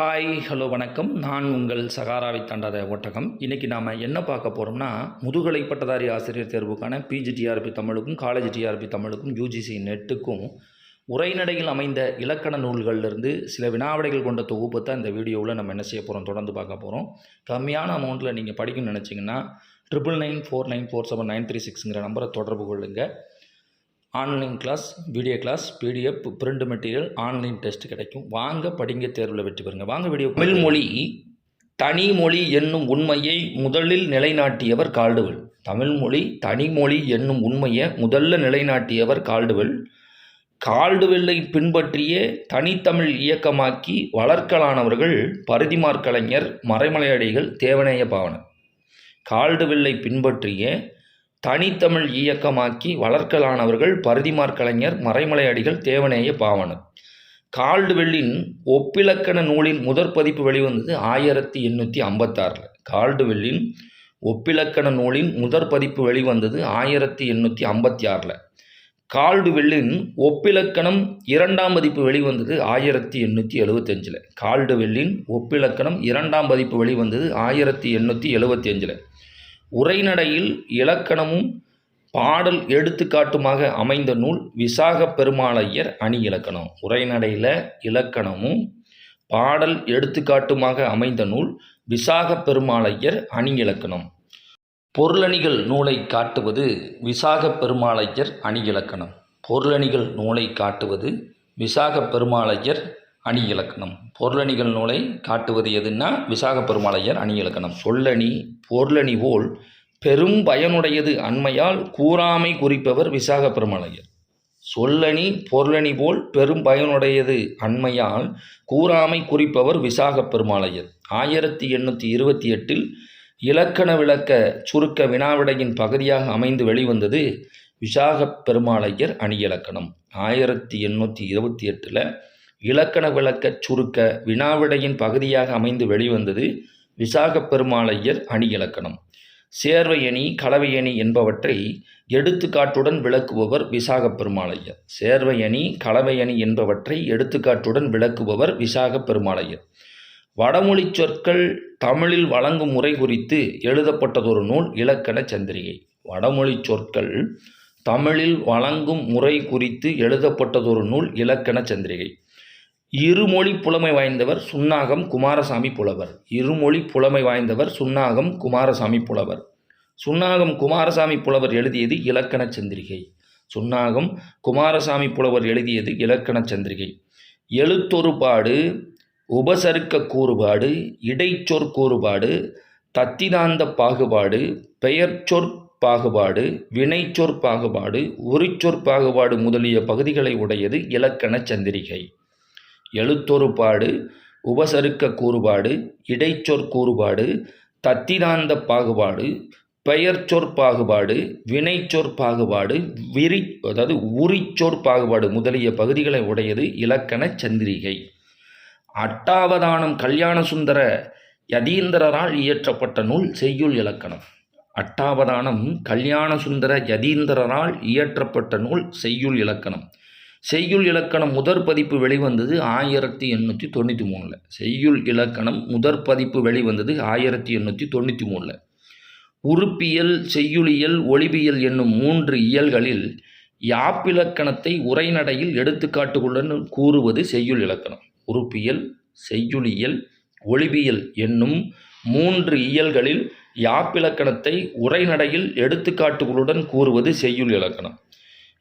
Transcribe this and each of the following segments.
Hi hello வணக்கம். நான் உங்கள் சகாராவை தாண்டாத ஒட்டகம். இன்றைக்கி நாம் என்ன பார்க்க போகிறோம்னா முதுகலை பட்டதாரி ஆசிரியர் தேர்வுக்கான பிஜிடிஆர்பி தமிழுக்கும் காலேஜ் டிஆர்பி தமிழுக்கும் யூஜிசி நெட்டுக்கும் உரைநடையில் அமைந்த இலக்கண நூல்கள்லேருந்து சில வினாவிடைகள் கொண்ட தொகுப்பை தான் இந்த வீடியோவில் நம்ம என்ன செய்ய போகிறோம் தொடர்ந்து பார்க்க போகிறோம் கம்மியான அமௌண்ட்டில் நீங்கள் படிக்கணும்னு நினச்சிங்கன்னா triple nine four nine four seven nine three சிக்ஸுங்கிற நம்பரை தொடர்பு கொள்ளுங்கள் online class video class PDF print material online test கிடைக்கும். வாங்க படிங்க தேர்வில் வெற்றி பெறுங்க. வாங்க வீடியோ தமிழ் மொழி தனி மொழி என்னும் உண்மையை முதலில் நிலைநாட்டியவர் கால்டுவல். தமிழ் மொழி தனிமொழி என்னும் உண்மையை முதல்ல நிலைநாட்டியவர் கால்டுவெல். கால்டுவெல்லை பின்பற்றிய தனித்தமிழ் இயக்கமாக்கி வளர்க்கலானவர்கள் பரிதிமார் கலைஞர் மறைமலையடிகள் தேவநேய பாவனர். கால்டுவெல்லை பின்பற்றிய தனித்தமிழ் இயக்கமாக்கி வளர்க்கலானவர்கள் பருதிமார் கலைஞர் மறைமலை அடிகள் தேவநேய பாவனர். கால்டுவெல்லின் ஒப்பிலக்கண நூலின் முதற் பதிப்பு வெளிவந்தது ஆயிரத்தி எண்ணூற்றி ஐம்பத்தாறில். கால்டுவெல்லின் ஒப்பிலக்கண நூலின் முதற் பதிப்பு வெளிவந்தது ஆயிரத்தி எண்ணூற்றி ஐம்பத்தி ஆறில் கால்டுவெல்லின் ஒப்பிலக்கணம் இரண்டாம் பதிப்பு வெளிவந்தது ஆயிரத்தி எண்ணூற்றி எழுபத்தஞ்சில் கால்டுவெல்லின் ஒப்பிலக்கணம் இரண்டாம் பதிப்பு வெளிவந்தது ஆயிரத்தி எண்ணூற்றி எழுபத்தி அஞ்சில் உரைநடையில் இலக்கணமும் பாடல் எடுத்துக்காட்டுமாக அமைந்த நூல் விசாக பெருமாளையர் அணி இலக்கணம். உரைநடையில் இலக்கணமும் பாடல் எடுத்துக்காட்டுமாக அமைந்த நூல் விசாக பெருமாளையர் அணி இலக்கணம். பொருளணிகள் நூலை காட்டுவது விசாக பெருமாளையர் அணி இலக்கணம். பொருளணிகள் நூலை காட்டுவது விசாக பெருமாளையர் அணி இலக்கணம் பொருளணிகள் நூலை காட்டுவது எதுன்னா விசாக பெருமாளையர் அணி இலக்கணம் சொல்லணி பொருளணி போல் பெரும் பயனுடையது அண்மையால் கூறாமை குறிப்பவர் விசாக பெருமாளையர் சொல்லணி பொருளணி போல் பெரும் பயனுடையது அண்மையால் கூறாமை குறிப்பவர் விசாக பெருமாளையர் ஆயிரத்தி எண்ணூற்றி இருபத்தி எட்டில் இலக்கண விளக்க சுருக்க வினாவிடையின் பகுதியாக அமைந்து வெளிவந்தது விசாக பெருமாளையர் அணி இலக்கணம் ஆயிரத்தி எண்ணூற்றி இருபத்தி எட்டில் இலக்கண விளக்கச் சுருக்க வினாவிடையின் பகுதியாக அமைந்து வெளிவந்தது விசாகப் பெருமாளையர் அணி இலக்கணம். சேர்வையணி கலவையணி என்பவற்றை எடுத்துக்காட்டுடன் விளக்குபவர் விசாகப் பெருமாளையர். சேர்வையணி கலவையணி என்பவற்றை எடுத்துக்காட்டுடன் விளக்குபவர் விசாகப் பெருமாளையர். வடமொழி சொற்கள் தமிழில் வழங்கும் முறை குறித்து எழுதப்பட்டதொரு நூல் இலக்கண சந்திரிகை. வடமொழி சொற்கள் தமிழில் வழங்கும் முறை குறித்து எழுதப்பட்டதொரு நூல் இலக்கண சந்திரிகை. இருமொழி புலமை வாய்ந்தவர் சுன்னாகம் குமாரசாமி புலவர். இருமொழி புலமை வாய்ந்தவர் சுன்னாகம் குமாரசாமி புலவர். சுன்னாகம் குமாரசாமி புலவர் எழுதியது இலக்கண சந்திரிகை. சுன்னாகம் குமாரசாமி புலவர் எழுதியது இலக்கண சந்திரிகை. எழுத்தொருபாடு உபசருக்க கூறுபாடு இடைச்சொற் கூறுபாடு தத்திதாந்த பாகுபாடு பெயர்ச்சொற் பாகுபாடு வினைச்சொற் பாகுபாடு உரிச்சொற் பாகுபாடு முதலிய பகுதிகளை உடையது இலக்கண சந்திரிகை. எழுத்தொருபாடு உபசருக்க கூறுபாடு இடைச்சொற் கூறுபாடு தத்திதாந்த பாகுபாடு பெயர்ச்சொற் பாகுபாடு வினைச்சொற் பாகுபாடு விரி அதாவது உரிச்சொற் பாகுபாடு முதலிய பகுதிகளை உடையது இலக்கண சந்திரிகை. அட்டாவதானம் கல்யாண சுந்தர யதீந்திரரால் இயற்றப்பட்ட நூல் செய்யுள் இலக்கணம். அட்டாவதானம் கல்யாண சுந்தர யதீந்திரரால் இயற்றப்பட்ட நூல் செய்யுள் இலக்கணம். செய்யுள் இலக்கணம் முதற் பதிப்பு வெளிவந்தது ஆயிரத்தி எண்ணூற்றி தொண்ணூற்றி மூணில். செய்யுள் இலக்கணம் முதற் பதிப்பு வெளிவந்தது ஆயிரத்தி எண்ணூற்றி தொண்ணூற்றி மூணில். உறுப்பியல் செய்யுளியல் ஒளிவியல் என்னும் மூன்று இயல்களில் யாப்பிலக்கணத்தை உரைநடையில் எடுத்துக்காட்டுகளுடன் கூறுவது செய்யுள் இலக்கணம். உறுப்பியல் செய்யுளியல் ஒளிவியல் என்னும் மூன்று இயல்களில் யாப்பிலக்கணத்தை உரைநடையில் எடுத்துக்காட்டுகளுடன் கூறுவது செய்யுள் இலக்கணம்.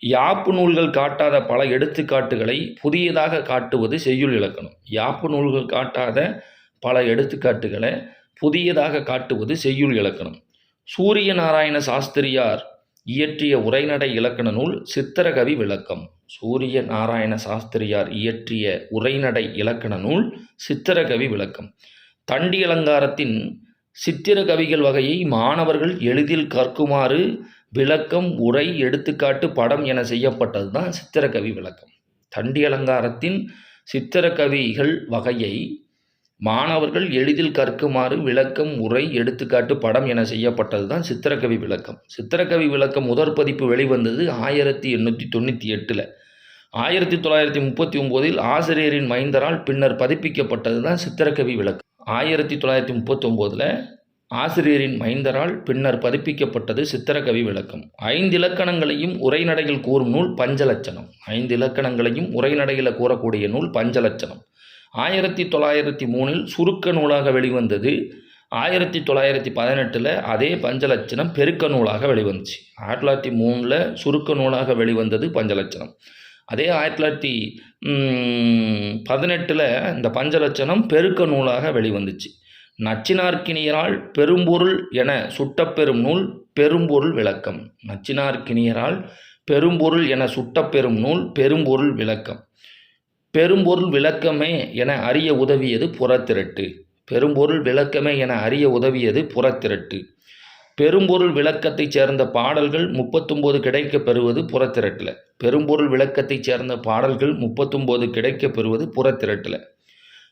யாப்பு நூல்கள் காட்டாத பல எடுத்துக்காட்டுகளை புதியதாக காட்டுவது செய்யுள் இலக்கணம். யாப்பு நூல்கள் காட்டாத பல எடுத்துக்காட்டுகளை புதியதாக காட்டுவது செய்யுள் இலக்கணம். சூரிய நாராயண சாஸ்திரியார் இயற்றிய உரைநடை இலக்கண நூல் சித்திரகவி விளக்கம். சூரிய நாராயண சாஸ்திரியார் இயற்றிய உரைநடை இலக்கண நூல் சித்திரகவி விளக்கம். தண்டி அலங்காரத்தின் சித்திரகவிகள் வகையை மாணவர்கள் எளிதில் கற்குமாறு விளக்கம் உரை எடுத்துக்காட்டு படம் என செய்யப்பட்டது தான் சித்திரக்கவி விளக்கம். தண்டி அலங்காரத்தின் சித்திரக்கவிகள் வகையை மாணவர்கள் எளிதில் கற்குமாறு விளக்கம் உரை எடுத்துக்காட்டு படம் என செய்யப்பட்டது தான் சித்திரக்கவி விளக்கம். சித்திரக்கவி விளக்கம் முதற் பதிப்பு வெளிவந்தது ஆயிரத்தி எண்ணூற்றி தொண்ணூற்றி எட்டில். ஆயிரத்தி தொள்ளாயிரத்தி முப்பத்தி ஒம்போதில் ஆசிரியரின் மைந்தரால் பின்னர் பதிப்பிக்கப்பட்டது தான் சித்திரக்கவி விளக்கம். ஆயிரத்தி தொள்ளாயிரத்தி முப்பத்தி ஒம்போதில் ஆசிரியரின் மைந்தரால் பின்னர் பதிப்பிக்கப்பட்டது சித்திரகவி விளக்கம். ஐந்து இலக்கணங்களையும் உரைநடையில் கூறும் நூல் பஞ்சலட்சணம். ஐந்து இலக்கணங்களையும் உரைநடையில் கூறக்கூடிய நூல் பஞ்சலட்சணம். ஆயிரத்தி தொள்ளாயிரத்தி மூணில் சுருக்க நூலாக வெளிவந்தது. ஆயிரத்தி தொள்ளாயிரத்தி பதினெட்டில் அதே பஞ்சலட்சணம் பெருக்க நூலாக வெளிவந்துச்சு. ஆயிரத்தி தொள்ளாயிரத்தி மூணில் சுருக்க நூலாக வெளிவந்தது பஞ்சலட்சணம். அதே ஆயிரத்தி தொள்ளாயிரத்தி பதினெட்டில் இந்த பஞ்சலட்சணம் பெருக்க நூலாக வெளிவந்துச்சு. நச்சினார்க்கினியரால் பெரும்பொருள் என சுட்டப்பெறும் நூல் பெரும்பொருள் விளக்கம். நச்சினார்க்கினியரால் பெரும்பொருள் என சுட்டப்பெறும் நூல் பெரும்பொருள் விளக்கம். பெரும்பொருள் விளக்கமே என அறிய உதவியது புறத்திரட்டு. பெரும்பொருள் விளக்கமே என அறிய உதவியது புறத்திரட்டு. பெரும்பொருள் விளக்கத்தைச் சேர்ந்த பாடல்கள் முப்பத்தொம்போது கிடைக்கப் பெறுவது புறத்திரட்டில். பெரும்பொருள் விளக்கத்தைச் சேர்ந்த பாடல்கள் முப்பத்தொம்போது கிடைக்கப் பெறுவது புறத்திரட்டில்.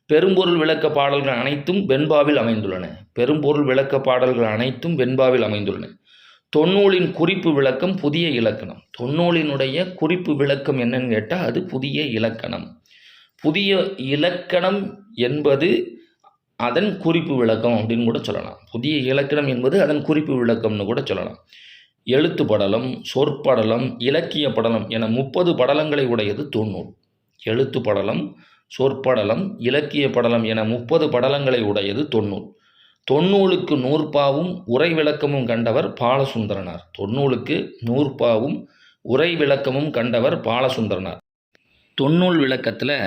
பெரும்பொருள் விளக்க பாடல்கள் அனைத்தும் வெண்பாவில் அமைந்துள்ளன. பெரும்பொருள் விளக்க பாடல்கள் அனைத்தும் வெண்பாவில் அமைந்துள்ளன. தொன்னூலின் குறிப்பு விளக்கம் புதிய இலக்கணம். தொன்னூலினுடைய குறிப்பு விளக்கம் என்னன்னு கேட்டால் அது புதிய இலக்கணம். புதிய இலக்கணம் என்பது அதன் குறிப்பு விளக்கம் அப்படின்னு கூட சொல்லலாம். புதிய இலக்கணம் என்பது அதன் குறிப்பு விளக்கம்னு கூட சொல்லலாம். எழுத்து படலம் சொற்படலம் இலக்கிய படலம் என முப்பது படலங்களை உடையது தொன்னூல். எழுத்து படலம் சொற்படலம் இலக்கிய படலம் என முப்பது படலங்களை உடையது தொன்னூல். தொன்னூலுக்கு நூற்பாவும் உரை விளக்கமும் கண்டவர் பாலசுந்தரனார். தொன்னூலுக்கு நூற்பாவும் உரை விளக்கமும் கண்டவர் பாலசுந்தரனார். தொன்னூல் விளக்கத்தில்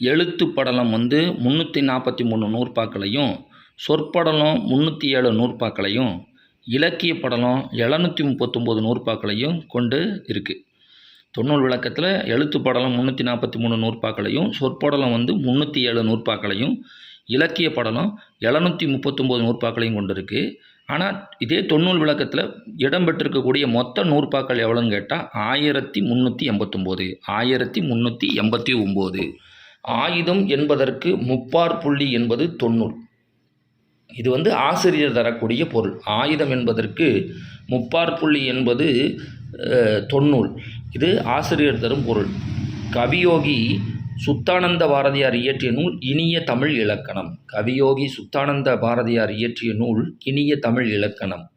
எழுத்து படலம் வந்து முந்நூற்றி நாற்பத்தி மூணு நூற்பாக்களையும் சொற்படலம் முந்நூற்றி ஏழு நூற்பாக்களையும் இலக்கிய படலம் எழுநூற்றி முப்பத்தொம்போது நூற்பாக்களையும் கொண்டு இருக்குது தொன்னூல் விளக்கத்தில் எழுத்து படலம் முந்நூற்றி நாற்பத்தி மூணு நூற்பாக்களையும் சொற்படலம் வந்து முந்நூற்றி ஏழு நூற்பாக்களையும் இலக்கிய படலம் எழுநூற்றி முப்பத்தொம்போது நூற்பாக்களையும் கொண்டிருக்கு. ஆனால் இதே தொன்னூல் விளக்கத்தில் இடம்பெற்றிருக்கக்கூடிய மொத்த நூற்பாக்கள் எவ்வளோன்னு கேட்டால் ஆயிரத்தி முந்நூற்றி எண்பத்தொம்போது ஆயிரத்தி முந்நூற்றி எண்பத்தி ஒம்பது. ஆயுதம் என்பதற்கு முப்பார் புள்ளி என்பது தொன்னூல். இது வந்து ஆசிரியர் தரக்கூடிய பொருள். ஆயுதம் என்பதற்கு முப்பார் புள்ளி என்பது அஹ், தொன்னூல். இது ஆசிரியர் தரும் பொருள். கவியோகி சுத்தானந்த பாரதியார் இயற்றிய நூல் இனிய தமிழ் இலக்கணம். கவியோகி சுத்தானந்த பாரதியார் இயற்றிய நூல் இனிய தமிழ் இலக்கணம்.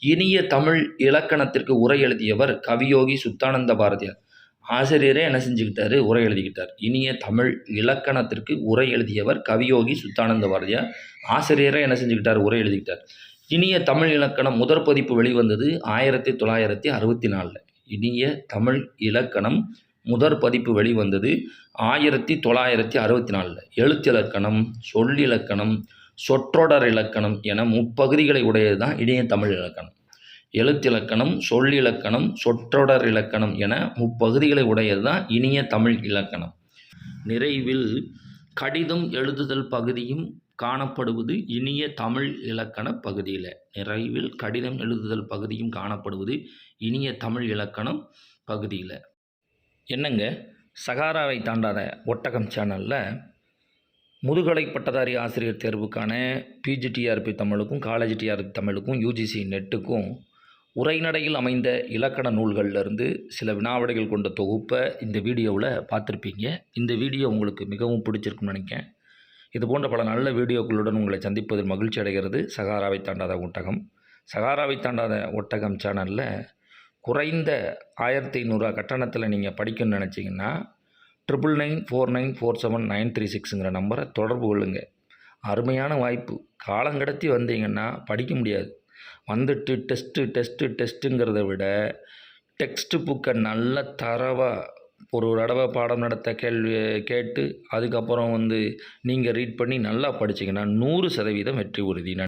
இனிய தமிழ் இலக்கணத்திற்கு உரை எழுதியவர் கவியோகி சுத்தானந்த பாரதியார். ஆசிரியரே என்ன செஞ்சுக்கிட்டாரு? உரை எழுதிக்கிட்டார். இனிய தமிழ் இலக்கணத்திற்கு உரை எழுதியவர் கவியோகி சுத்தானந்த பாரதியார். ஆசிரியரே என்ன செஞ்சுக்கிட்டார்? உரை எழுதிக்கிட்டார். இனிய தமிழ் இலக்கணம் முதற் பதிப்பு வெளிவந்தது ஆயிரத்தி தொள்ளாயிரத்தி அறுபத்தி நாலில். இனிய தமிழ் இலக்கணம் முதற் பதிப்பு வெளிவந்தது ஆயிரத்தி தொள்ளாயிரத்தி அறுபத்தி நாலில். எழுத்திலக்கணம் சொல்லிலக்கணம் சொற்றொடர் இலக்கணம் என முப்பகுதிகளை உடையது தான் இனிய தமிழ் இலக்கணம். எழுத்திலக்கணம் சொல்லிலக்கணம் சொற்றொடர் இலக்கணம் என முப்பகுதிகளை உடையது தான் இனிய தமிழ் இலக்கணம். நிறைவில் கடிதம் எழுதுதல் பகுதியும் காணப்படுவது இனிய தமிழ் இலக்கண பகுதியில். நிறைவில் கடிதம் எழுதுதல் பகுதியும் காணப்படுவது இனிய தமிழ் இலக்கணம் பகுதியில். என்னங்க? சகாராவை தாண்டாத ஒட்டகம் சேனலில் முதுகலை பட்டதாரி ஆசிரியர் தேர்வுக்கான பிஜிடிஆர்பி தமிழுக்கும் காலேஜ் டிஆர்பி தமிழுக்கும் யூஜிசி நெட்டுக்கும் உரைநடையில் அமைந்த இலக்கண நூல்கள்லேருந்து சில வினாவிடைகள் கொண்ட தொகுப்பை இந்த வீடியோவில் பார்த்துருப்பீங்க. இந்த வீடியோ உங்களுக்கு மிகவும் பிடிச்சிருக்குன்னு நினைக்கிறேன். இது போன்ற பல நல்ல வீடியோக்களுடன் உங்களை சந்திப்பதில் மகிழ்ச்சி அடைகிறது சகாராவை தாண்டாத ஒட்டகம். சகாராவை தாண்டாத ஒட்டகம் சேனலில் குறைந்த ஆயிரத்தி ஐநூறுரூவா கட்டணத்தில் நீங்கள் படிக்கணும்னு நினச்சிங்கன்னா triple nine four nine four seven nine three சிக்ஸுங்கிற நம்பரை தொடர்பு கொள்ளுங்கள் அருமையான வாய்ப்பு. காலங்கடத்தி வந்தீங்கன்னா படிக்க முடியாது. வந்துட்டு டெஸ்ட்டு டெஸ்ட்டு டெஸ்ட்டுங்கிறத விட டெக்ஸ்ட் புக்கை நல்ல தரவாக ஒரு தடவை பாடம் நடத்த கேள்வி கேட்டு அதுக்கப்புறம் வந்து நீங்கள் ரீட் பண்ணி நல்லா படிச்சிங்கன்னா நூறு சதவீதம் வெற்றி உறுதி